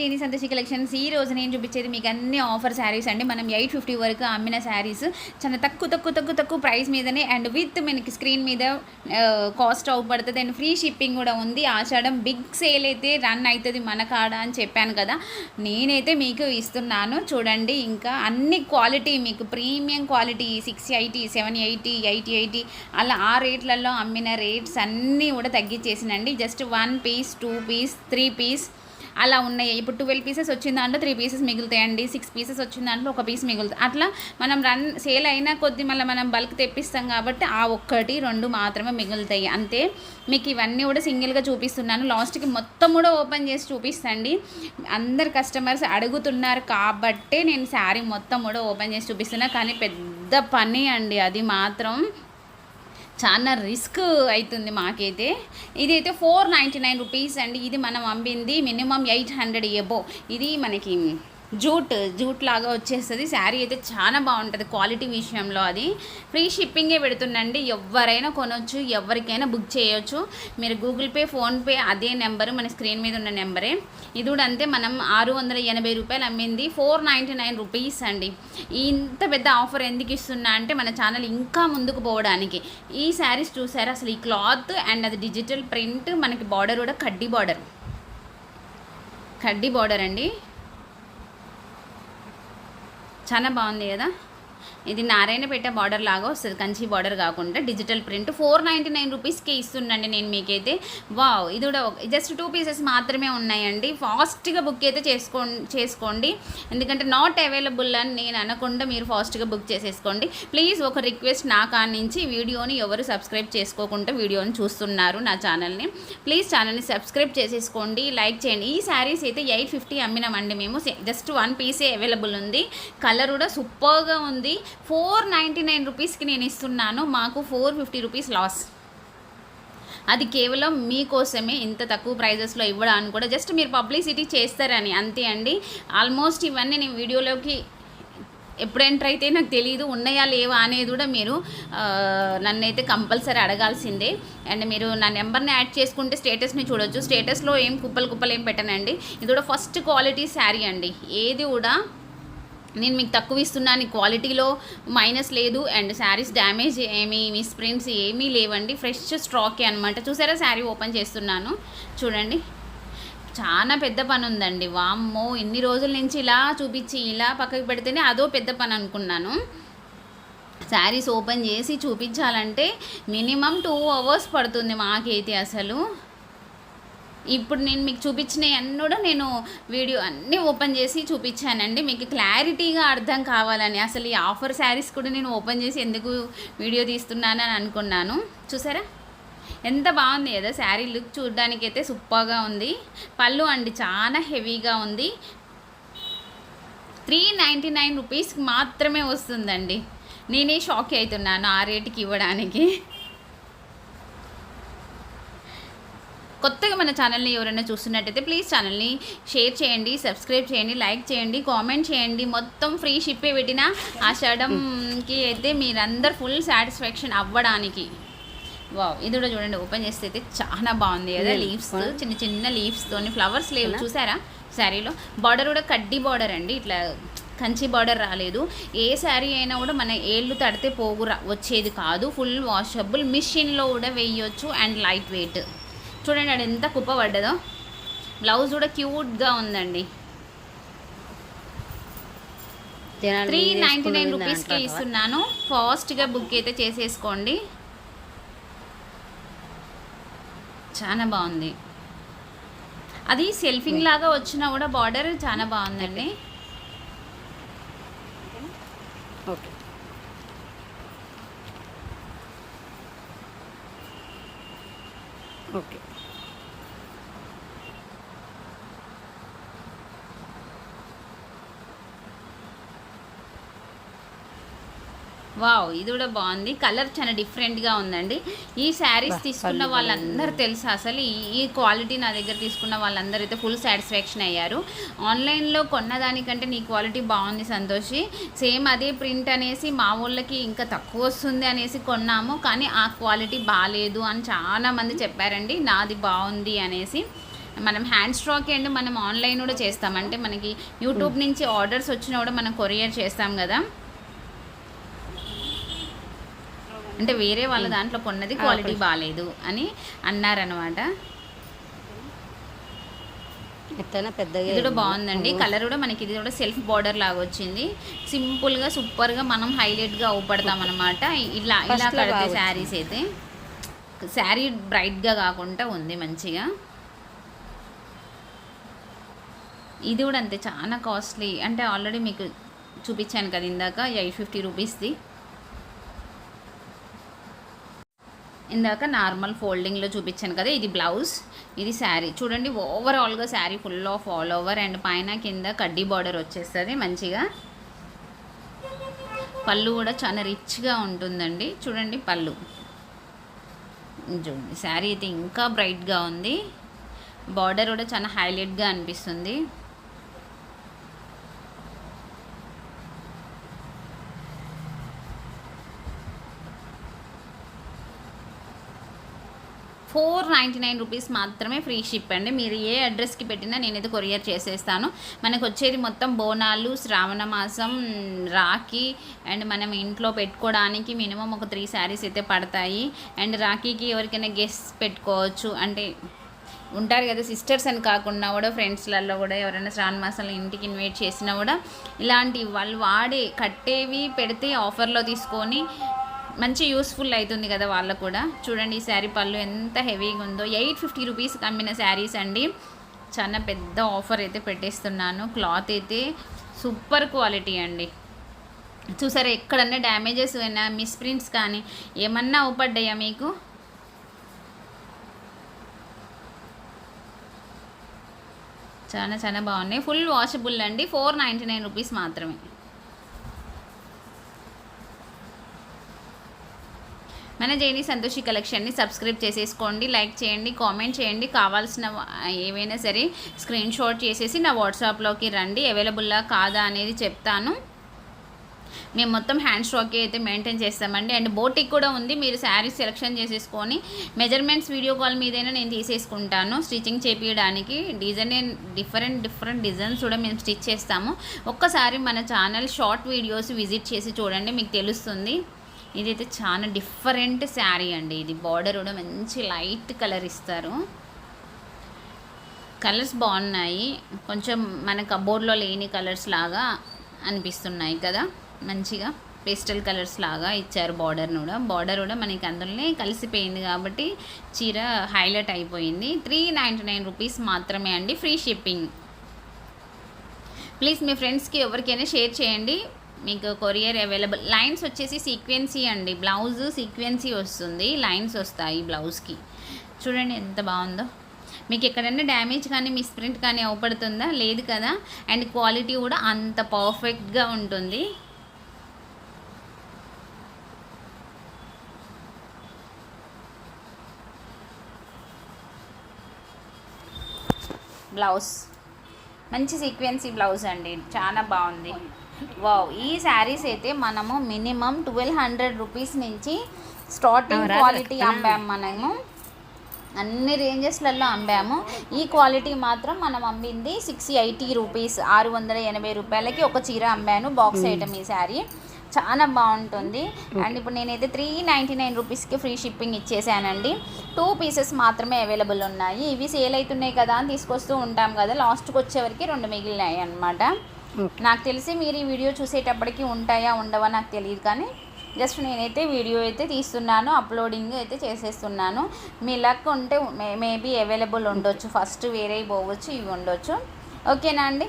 జేని Santoshi collections ఈ రోజు నేను చూపించేది మీకు అన్ని ఆఫర్ శారీస్ అండి. మనం ఎయిట్ ఫిఫ్టీ వరకు అమ్మిన శారీస్ చాలా తక్కువ తక్కువ తక్కువ తక్కువ ప్రైస్ మీదనే అండ్ విత్ మనకి స్క్రీన్ మీద కాస్ట్ అవుపడుతుంది అండ్ ఫ్రీ షిప్పింగ్ కూడా ఉంది. ఆషాఢం బిగ్ సేల్ అయితే రన్ అవుతుంది మన కాడ అని చెప్పాను కదా. నేనైతే మీకు ఇస్తున్నాను. చూడండి ఇంకా అన్ని క్వాలిటీ మీకు premium quality six eighty seven eighty eighty eighty అలా ఆ రేట్లలో అమ్మిన రేట్స్ అన్నీ కూడా తగ్గించేసినండి. Just one piece two piece three piece అలా ఉన్నాయి. ఇప్పుడు ట్వెల్వ్ పీసెస్ వచ్చిన దాంట్లో త్రీ పీసెస్ మిగులుతాయండి. సిక్స్ పీసెస్ వచ్చిన దాంట్లో ఒక పీస్ మిగులుతుంది అట్లా మనం రన్ సేల్ అయినా కొద్ది మళ్ళీ మనం బల్క్ తెప్పిస్తాం కాబట్టి ఆ ఒక్కటి రెండు మాత్రమే మిగులుతాయి. అంతే. మీకు ఇవన్నీ కూడా సింగిల్గా చూపిస్తున్నాను. లాస్ట్కి మొత్తం కూడా ఓపెన్ చేసి చూపిస్తండి. అందరు కస్టమర్స్ అడుగుతున్నారు కాబట్టే నేను శారీ మొత్తం కూడా ఓపెన్ చేసి చూపిస్తున్నా. కానీ పెద్ద పని అండి. అది మాత్రం చాలా రిస్క్ అవుతుంది మాకైతే. ఇదైతే ఫోర్ నైంటీ నైన్ రూపీస్ అండి. ఇది మనం అమ్మింది మినిమం ఎయిట్ హండ్రెడ్ ఎబో ఇది మనకి జూట్ జూట్ లాగా వచ్చేస్తుంది. శారీ అయితే చాలా బాగుంటుంది క్వాలిటీ విషయంలో అది. ఫ్రీ షిప్పింగే పెడుతుందండి ఎవరైనా కొనవచ్చు ఎవరికైనా బుక్ చేయొచ్చు. మీరు గూగుల్ పే ఫోన్పే అదే నెంబరు మన స్క్రీన్ మీద ఉన్న నెంబరే. ఇది కూడా అంతే మనం ఆరు వందల ఎనభై రూపాయలు అమ్మింది ఫోర్ నైంటీ నైన్ రూపీస్ అండి. ఇంత పెద్ద ఆఫర్ ఎందుకు ఇస్తున్నా అంటే మన ఛానల్ ఇంకా ముందుకు పోవడానికి. ఈ శారీస్ చూసారు? అసలు ఈ క్లాత్ అండ్ అది డిజిటల్ ప్రింట్ మనకి బార్డర్ కూడా కడ్డీ బార్డర్. కడ్డీ బార్డర్ అండి. చాలా బాగుంది కదా? ఇది నారాయణపేట బార్డర్ లాగా వస్తుంది. కంచి బార్డర్ కాకుండా digital print four ninety nine రూపీస్కి ఇస్తుందండి నేను మీకైతే. వావ్ ఇది కూడా జస్ట్ టూ పీసెస్ మాత్రమే ఉన్నాయండి. ఫాస్ట్గా బుక్ అయితే చేసుకో చేసుకోండి. ఎందుకంటే నాట్ అవైలబుల్ అని నేను అనకుండా మీరు ఫాస్ట్గా బుక్ చేసేసుకోండి. ప్లీజ్ ఒక రిక్వెస్ట్ నా కాడ నుంచి వీడియోని ఎవరు సబ్స్క్రైబ్ చేసుకోకుండా వీడియోని చూస్తున్నారు నా ఛానల్ని ప్లీజ్ ఛానల్ని సబ్స్క్రైబ్ చేసేసుకోండి. లైక్ చేయండి. ఈ శారీస్ అయితే ఎయిట్ ఫిఫ్టీ అమ్మినామండి మేము. జస్ట్ వన్ పీసే అవైలబుల్ ఉంది. కలర్ కూడా సూపర్గా ఉంది. ఫోర్ నైంటీ నైన్ రూపీస్కి నేను ఇస్తున్నాను. మాకు ఫోర్ ఫిఫ్టీ రూపీస్ లాస్ అది కేవలం మీకోసమే ఇంత తక్కువ ప్రైజెస్లో ఇవ్వడానికి కూడా జస్ట్ మీరు పబ్లిసిటీ చేస్తారని అంతే అండి. ఆల్మోస్ట్ ఇవన్నీ నేను వీడియోలోకి ఎప్పుడు ఎంటర్ అయితే నాకు తెలియదు ఉన్నాయా లేవా అనేది కూడా మీరు నన్నైతే కంపల్సరీ అడగాల్సిందే. అండ్ మీరు నా నెంబర్ని యాడ్ చేసుకుంటే స్టేటస్ని చూడొచ్చు. స్టేటస్లో ఏం కుప్పలు కుప్పలు ఏం పెట్టనండి. ఇది కూడా ఫస్ట్ క్వాలిటీ శారీ అండి. ఏది కూడా నేను మీకు తక్కువ ఇస్తున్నాను క్వాలిటీలో మైనస్ లేదు అండ్ శారీస్ డ్యామేజ్ ఏమీ మిస్ ప్రింట్స్ ఏమీ లేవండి. ఫ్రెష్ స్టాకే అనమాట చూసారా శారీ ఓపెన్ చేస్తున్నాను? చూడండి. చాలా పెద్ద పని ఉందండి. వామ్మో ఇన్ని రోజుల నుంచి ఇలా చూపించి ఇలా పక్కకి పెడితేనే అదో పెద్ద పని అనుకున్నాను. శారీస్ ఓపెన్ చేసి చూపించాలంటే మినిమం టూ అవర్స్ పడుతుంది మాకైతే అసలు. ఇప్పుడు నేను మీకు చూపించిన అన్నీ కూడా నేను వీడియో అన్నీ ఓపెన్ చేసి చూపించానండి. మీకు క్లారిటీగా అర్థం కావాలని అసలు ఈ ఆఫర్ శారీస్ కూడా నేను ఓపెన్ చేసి ఎందుకు వీడియో తీస్తున్నాను అని అనుకున్నాను. చూసారా? ఎంత బాగుంది కదా శారీ లుక్ చూడడానికి అయితే సూపర్గా ఉంది. పళ్ళు అండి చాలా హెవీగా ఉంది. త్రీ నైంటీ నైన్ రూపీస్కి మాత్రమే వస్తుందండి. నేనే షాక్ అవుతున్నాను ఆ రేటుకి ఇవ్వడానికి. కొత్తగా మన ఛానల్ని ఎవరైనా చూస్తున్నట్టయితే ప్లీజ్ ఛానల్ని షేర్ చేయండి సబ్స్క్రైబ్ చేయండి లైక్ చేయండి కామెంట్ చేయండి. మొత్తం ఫ్రీ షిప్పే పెట్టిన ఆషాఢంకి అయితే మీరందరు ఫుల్ సాటిస్ఫాక్షన్ అవ్వడానికి. వావ్ ఇది కూడా చూడండి ఓపెన్ చేస్తే అయితే చాలా బాగుంది. కదా. లీవ్స్ చిన్న చిన్న లీవ్స్తోని ఫ్లవర్స్ లేవు చూసారా? శారీలో బార్డర్ కూడా కడ్డీ బార్డర్ అండి. ఇట్లా కంచి బార్డర్ రాలేదు. ఏ శారీ అయినా కూడా మన ఏళ్ళు తడితే పోగు వచ్చేది కాదు. ఫుల్ వాషబుల్ మిషన్లో కూడా వేయొచ్చు అండ్ లైట్ వెయిట్ చూడండి అది ఎంత కుప్ప పడ్డదో బ్లౌజ్ కూడా క్యూట్గా ఉందండి. త్రీ నైంటీ నైన్ రూపీస్కి ఇస్తున్నాను. ఫాస్ట్గా బుక్ అయితే చేసేసుకోండి. చాలా బాగుంది. అది సెల్ఫింగ్ లాగా వచ్చినా కూడా బార్డర్ చాలా బాగుందండి. ఓకే. ఓకే వావ్ ఇది కూడా బాగుంది. కలర్ చాలా డిఫరెంట్గా ఉందండి. ఈ శారీస్ తీసుకున్న వాళ్ళందరూ తెలుసు అసలు? ఈ ఈ క్వాలిటీ నా దగ్గర తీసుకున్న వాళ్ళందరూ అయితే ఫుల్ సాటిస్ఫాక్షన్ అయ్యారు ఆన్లైన్లో కొన్నదానికంటే నీ క్వాలిటీ బాగుంది సంతోషి. సేమ్ అదే ప్రింట్ అనేసి మా ఊళ్ళకి ఇంకా తక్కువ వస్తుంది అనేసి కొన్నాము. కానీ ఆ క్వాలిటీ బాగాలేదు అని చాలా మంది చెప్పారండి. నాది బాగుంది అనేసి. మనం హ్యాండ్ స్టాక్ అండ్ మనం ఆన్లైన్ కూడా చేస్తాం. అంటే మనకి యూట్యూబ్ నుంచి ఆర్డర్స్ వచ్చినా కూడా మనం కొరియర్ చేస్తాం కదా. అంటే వేరే వాళ్ళ దాంట్లో కొన్నది క్వాలిటీ బాగాలేదు అని అన్నారనమాట పెద్దగా ఇది కూడా బాగుందండి. కలర్ కూడా మనకి ఇది కూడా సెల్ఫ్ బార్డర్ లాగా వచ్చింది. సింపుల్గా సూపర్గా మనం హైలైట్గా అవుపడతాం అనమాట ఇలా ఇలా కడితే శారీస్ అయితే. శారీ బ్రైట్గా కాకుండా ఉంది మంచిగా. ఇది కూడా అంతే చాలా కాస్ట్లీ అంటే ఆల్రెడీ మీకు చూపించాను కదా ఇందాక ఎయిట్ ఫిఫ్టీ రూపీస్ది ఇందాక నార్మల్ ఫోల్డింగ్లో చూపించాను కదా ఇది బ్లౌజ్ ఇది శారీ. చూడండి ఓవరాల్గా sari full of all over and పైన కింద కడ్డీ బార్డర్ వచ్చేస్తుంది మంచిగా. పళ్ళు కూడా చాలా రిచ్గా ఉంటుందండి. చూడండి పళ్ళు. చూడండి శారీ అయితే ఇంకా బ్రైట్గా ఉంది. బార్డర్ కూడా చాలా హైలైట్గా అనిపిస్తుంది. ఫోర్ నైంటీ నైన్ రూపీస్ మాత్రమే ఫ్రీ షిప్ అండి. మీరు ఏ అడ్రస్కి పెట్టినా నేనైతే కొరియర్ చేసేస్తాను. మనకు వచ్చేది మొత్తం బోనాలు శ్రావణ మాసం రాఖీ అండ్ మనం ఇంట్లో పెట్టుకోవడానికి మినిమం ఒక త్రీ శారీస్ అయితే పడతాయి. అండ్ రాఖీకి ఎవరికైనా గెస్ట్ పెట్టుకోవచ్చు. అంటే ఉంటారు కదా సిస్టర్స్ అని కాకుండా కూడా ఫ్రెండ్స్లలో కూడా ఎవరైనా శ్రావణ మాసంలో ఇంటికి ఇన్వైట్ చేసినా కూడా ఇలాంటి వాళ్ళు వాడే కట్టేవి పెడితే ఆఫర్లో తీసుకొని మంచి యూస్ఫుల్ అవుతుంది కదా వాళ్ళకు కూడా. చూడండి ఈ శారీ పళ్ళు ఎంత హెవీగా ఉందో. ఎయిట్ ఫిఫ్టీ రూపీస్కి అమ్మిన శారీస్ అండి. చాలా పెద్ద ఆఫర్ అయితే పెట్టేస్తున్నాను. క్లాత్ అయితే సూపర్ క్వాలిటీ అండి. చూసారా ఎక్కడన్నా డ్యామేజెస్ అయినా మిస్ప్రింట్స్ కానీ ఏమన్నా అవుపడ్డాయా మీకు? చాలా చాలా బాగున్నాయి. ఫుల్ వాషబుల్ అండి. ఫోర్ నైంటీ నైన్ రూపీస్ మాత్రమే. మన జైని సంతోషి కలెక్షన్ని సబ్స్క్రైబ్ చేసేసుకోండి లైక్ చేయండి కామెంట్ చేయండి. కావాల్సిన ఏవైనా సరే స్క్రీన్ షాట్ చేసేసి నా వాట్సాప్లోకి రండి. అవైలబుల్లా కాదా అనేది చెప్తాను. మేము మొత్తం హ్యాండ్ స్టాక్ అయితే మెయింటైన్ చేస్తామండి. అండ్ బోటిక్ కూడా ఉంది. మీరు శారీ సెలెక్షన్ చేసేసుకొని మెజర్మెంట్స్ వీడియో కాల్ మీదైనా నేను తీసేసుకుంటాను. స్టిచ్చింగ్ చేపించడానికి డిజైన్ డిఫరెంట్ డిఫరెంట్ డిజైన్స్ కూడా మేము స్టిచ్ చేస్తాము. ఒక్కసారి మన ఛానల్ షార్ట్ వీడియోస్ విజిట్ చేసి చూడండి మీకు తెలుస్తుంది. ఇదైతే చాలా డిఫరెంట్ శారీ అండి. ఇది బార్డర్ కూడా మంచి లైట్ కలర్ ఇస్తారు. కలర్స్ బాగున్నాయి. కొంచెం మన కబోర్డ్లో లేని కలర్స్ లాగా అనిపిస్తున్నాయి కదా. మంచిగా పేస్టల్ కలర్స్ లాగా ఇచ్చారు బార్డర్ను కూడా. బార్డర్ కూడా మనకి అందులోనే కలిసిపోయింది కాబట్టి చీర హైలైట్ అయిపోయింది. త్రీ నైంటీ నైన్ రూపీస్ మాత్రమే అండి. Free shipping. ప్లీజ్ మీ ఫ్రెండ్స్కి ఎవరికైనా షేర్ చేయండి. మీకు కొరియర్ అవైలబుల్. లైన్స్ వచ్చేసి సీక్వెన్సీ అండి. బ్లౌజ్ సీక్వెన్సీ వస్తుంది. లైన్స్ వస్తాయి బ్లౌజ్కి. చూడండి ఎంత బాగుందో. మీకు ఎక్కడైనా డ్యామేజ్ కానీ మిస్ప్రింట్ కానీ అవపడుతుందా? లేదు కదా? అండ్ క్వాలిటీ కూడా అంత పర్ఫెక్ట్గా ఉంటుంది. బ్లౌజ్. మంచి సీక్వెన్సీ బ్లౌజ్ అండి. చాలా బాగుంది. వావ్ ఈ శారీస్ అయితే మనము మినిమం ట్వెల్వ్ హండ్రెడ్ రూపీస్ నుంచి స్టార్టింగ్? క్వాలిటీ అమ్మాము మనము. అన్ని రేంజెస్లలో అమ్మాము. ఈ క్వాలిటీ మాత్రం మనం అమ్మింది సిక్స్ ఎయిటీ రూపీస్ ఆరు వందల ఎనభై రూపాయలకి ఒక చీర అమ్మాను బాక్స్ ఐటమ్ ఈ శారీ. చాలా బాగుంటుంది. అండ్ ఇప్పుడు నేనైతే త్రీ నైంటీ నైన్ రూపీస్కి ఫ్రీ షిప్పింగ్ ఇచ్చేసానండి. టూ పీసెస్ మాత్రమే అవైలబుల్ ఉన్నాయి. ఇవి సేల్ అవుతున్నాయి కదా అని తీసుకొస్తూ ఉంటాం కదా లాస్ట్కి వచ్చేవరకు రెండు మిగిలినాయి అనమాట నాకు తెలిసి మీరు ఈ వీడియో చూసేటప్పటికి ఉంటాయా ఉండవా నాకు తెలియదు కానీ జస్ట్ నేనైతే వీడియో అయితే తీస్తున్నాను అప్లోడింగ్ అయితే చేసేస్తున్నాను. మీ లక్ ఉంటే మే మేబీ అవైలబుల్ ఉండొచ్చు. ఫస్ట్ వేరే పోవచ్చు ఇవి ఉండొచ్చు. ఓకేనా అండి?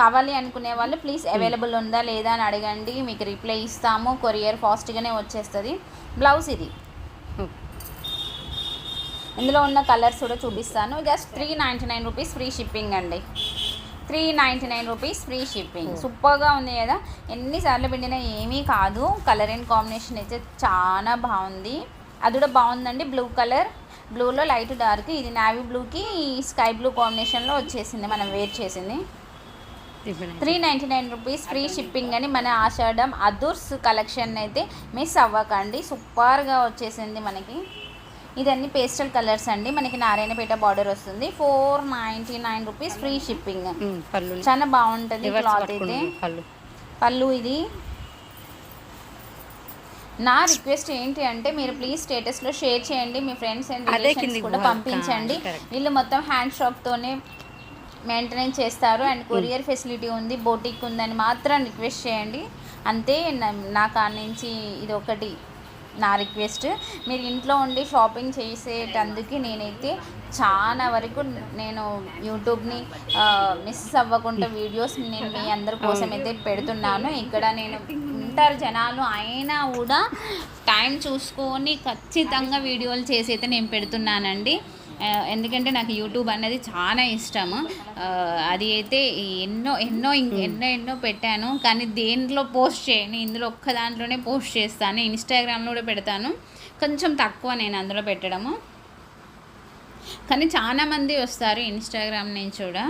కావాలి అనుకునే వాళ్ళు ప్లీజ్ అవైలబుల్ ఉందా లేదా అని అడగండి. మీకు రిప్లై ఇస్తాము. కొరియర్ ఫాస్ట్గానే వచ్చేస్తుంది. బ్లౌజ్ ఇది. ఇందులో ఉన్న కలర్స్ కూడా చూపిస్తాను. Just three ninety nine rupees free shipping అండి. Three ninety nine rupees free shipping సూపర్గా ఉంది కదా. ఎన్నిసార్లు పెట్టినా ఏమీ కాదు. కలర్ అండ్ కాంబినేషన్ అయితే చాలా బాగుంది. అది కూడా బాగుందండి. బ్లూ కలర్ బ్లూలో లైట్ డార్క్ ఇది నావీ బ్లూకి స్కై బ్లూ కాంబినేషన్లో వచ్చేసింది. మనం వేర్ చేసింది. Three ninety nine rupees free shipping అని మన ఆషాఢం అదుర్స్ కలెక్షన్ అయితే మిస్ అవ్వకండి. సూపర్గా వచ్చేసింది మనకి. ఇదన్నీ పేస్టల్ కలర్స్ అండి. మనకి నారాయణపేట బార్డర్ వస్తుంది. Four ninety nine rupees free shipping చాలా బాగుంటుంది క్లాత్ అయితే. పళ్ళు. ఇది. నా రిక్వెస్ట్ ఏంటి అంటే మీరు ప్లీజ్ స్టేటస్లో షేర్ చేయండి. మీ ఫ్రెండ్స్ అండ్ రిలేషన్స్ కూడా. పంపించండి. వీళ్ళు మొత్తం హ్యాండ్ షాప్తోనే మెయింటెనెన్స్ చేస్తారు. అండ్ కొరియర్ ఫెసిలిటీ ఉంది బోటిక్ ఉందని మాత్రం రిక్వెస్ట్ చేయండి. అంతే నా- నా కాడ నుంచి ఇది ఒకటి. నా రిక్వెస్ట్. మీరు ఇంట్లో ఉండి షాపింగ్ చేసేటందుకు నేనైతే చాలా వరకు నేను యూట్యూబ్ని మిస్ అవ్వకుండా వీడియోస్ నేను మీ అందరి కోసం అయితే పెడుతున్నాను. ఇక్కడ నేను ఉంటారు జనాలు అయినా కూడా టైం చూసుకొని ఖచ్చితంగా వీడియోలు చేసి అయితే నేను పెడుతున్నానండి. ఎందుకంటే నాకు యూట్యూబ్ అనేది చాలా ఇష్టము. అది అయితే ఎన్నో ఎన్నో ఇంక ఎన్నో ఎన్నో పెట్టాను. కానీ దేంట్లో పోస్ట్ చేయను. ఇందులో ఒక్క దాంట్లోనే పోస్ట్ చేస్తాను. ఇన్స్టాగ్రామ్లో కూడా పెడతాను. కొంచెం తక్కువ నేను అందులో పెట్టడము. కానీ చాలా మంది వస్తారు ఇన్స్టాగ్రామ్ నుంచి కూడా.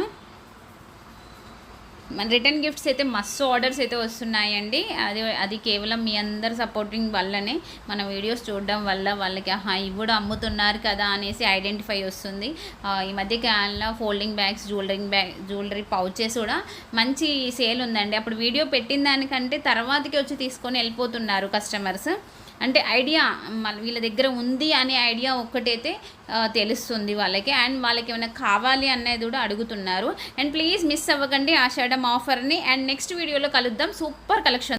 మన రిటర్న్ గిఫ్ట్స్ అయితే మస్తు ఆర్డర్స్ అయితే వస్తున్నాయండి. అది అది కేవలం మీ అందరి సపోర్టింగ్ వల్లనే మన వీడియోస్ చూడడం వల్ల వాళ్ళకి ఆహా ఇవి కూడా అమ్ముతున్నారు కదా అనేసి ఐడెంటిఫై వస్తుంది. ఈ మధ్య కాలంలో folding bags jewellery bag jewellery pouches కూడా మంచి సేల్ ఉందండి. అప్పుడు వీడియో పెట్టిన దానికంటే తర్వాతకి వచ్చి తీసుకొని వెళ్ళిపోతున్నారు కస్టమర్స్. అంటే ఐడియా మన వీళ్ళ దగ్గర ఉంది అనే ఐడియా ఒక్కటైతే తెలుస్తుంది వాళ్ళకి. అండ్ వాళ్ళకి ఏమైనా కావాలి అనేది కూడా అడుగుతున్నారు. అండ్ ప్లీజ్ మిస్ అవ్వకండి ఆషాఢం ఆఫర్ని. అండ్ నెక్స్ట్ వీడియోలో కలుద్దాం. Super collection.